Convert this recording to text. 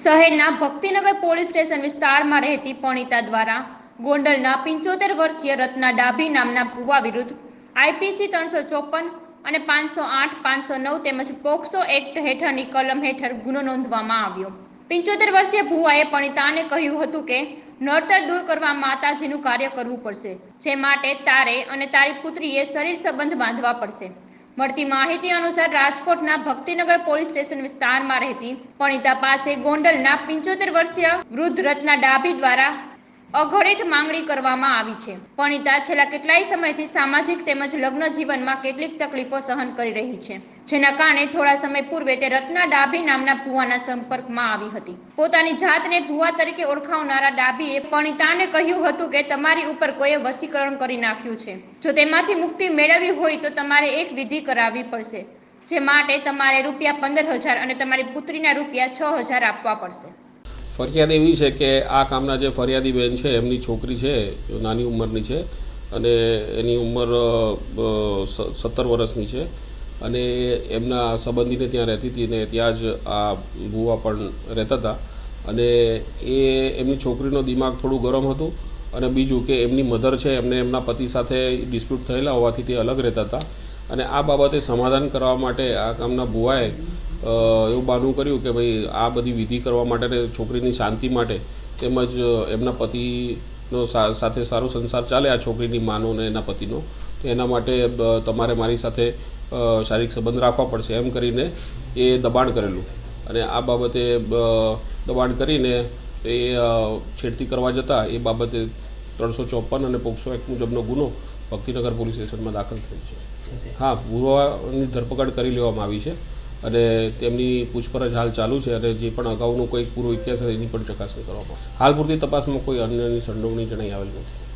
શહેરના Bhaktinagar police station વિસ્તારમાં રહેતી પણિતા દ્વારા ગોંડલના પંચોતેર વર્ષીય રત્ના ડાભી નામના ભુવા વિરુદ્ધ આઈપીસી ત્રણસો ચોપન અને પાંચસો આઠ, પાંચસો નવ તેમજ પોક્સો એક્ટ હેઠળની કલમ હેઠળ ગુનો નોંધવામાં આવ્યો. પંચોતેર વર્ષીય ભુવાએ પણિતાને કહ્યું હતું કે, નડતર દૂર કરવા માતાજીનું કાર્ય કરવું પડશે, જે માટે તારે અને તારી પુત્રીએ શરીર સંબંધ બાંધવા પડશે. મળતી માહિતી અનુસાર રાજકોટના ભક્તિનગર પોલીસ સ્ટેશન વિસ્તારમાં રહેતી પણિતા પાસે ગોંડલના પંચોતેર વર્ષીય વૃદ્ધ રત્ના ડાભી દ્વારા અઘોરિત માંગણી કરવામાં આવી છે. પણિતા છેલ્લા કેટલાય સમયથી સામાજિક તેમજ લગ્ન જીવનમાં કેટલીક તકલીફો સહન કરી રહી છે, જેના કારણે થોડા સમય પૂર્વે તે રત્ના ડાભી નામના ભુવાના સંપર્કમાં આવી હતી. પોતાની જાતને ભુવા તરીકે ઓળખાવનારા ડાભીએ પણિતાને કહ્યું હતું કે તમારી ઉપર કોઈએ વસીકરણ કરી નાખ્યું છે. જો તેમાંથી મુક્તિ મેળવવી હોય તો તમારે એક વિધિ કરાવવી પડશે, જે માટે તમારે રૂપિયા પંદર હજાર અને તમારી પુત્રીના રૂપિયા છ હજાર આપવા પડશે. ફરિયાદ એવી છે કે આ કામના જે ફરિયાદી બેન છે, એમની છોકરી છે, નાની ઉંમરની છે અને એની ઉંમર સત્તર વર્ષની છે અને એમના સંબંધીને ત્યાં રહેતી હતી ને ત્યાં જ આ ભુવા પણ રહેતા હતા અને એ એમની છોકરીનો દિમાગ થોડું ગરમ હતું અને બીજું કે એમની મધર છે, એમને એમના પતિ સાથે ડિસ્પ્યુટ થયેલા હોવાથી તે અલગ રહેતા હતા અને આ બાબતે સમાધાન કરવા માટે આ ગામના ભુવાએ એવું બહાનું કર્યું કે ભાઈ આ બધી વિધિ કરવા માટે ને છોકરીની શાંતિ માટે તેમજ એમના પતિનો સાથે સારો સંસાર ચાલે આ છોકરીની માનો ને એના પતિનો. તો એના માટે તમારે મારી સાથે શારીરિક સંબંધ રાખવા પડશે. એમ કરીને એ દબાણ કરેલું. અને આ બાબતે દબાણ કરીને એ છેડતી કરવા જતાં એ બાબતે ત્રણસો ચોપન અને પોક્સો એક્ટ મુજબનો ગુનો ભક્તિનગર પોલીસ સ્ટેશનમાં દાખલ થયો છે. હા પૂર્વાની ધરપકડ કરી લેવામાં આવી છે. અને તેમની પૂછપરછ હાલ ચાલુ છે અને જે પણ અગાઉનો કોઈ પૂરો ઇતિહાસ એની પણ ચકાસણી કરવામાં હાલ પૂરતી તપાસમાં કોઈ અન્યની સંડોવણી જણાઈ આવેલ નથી.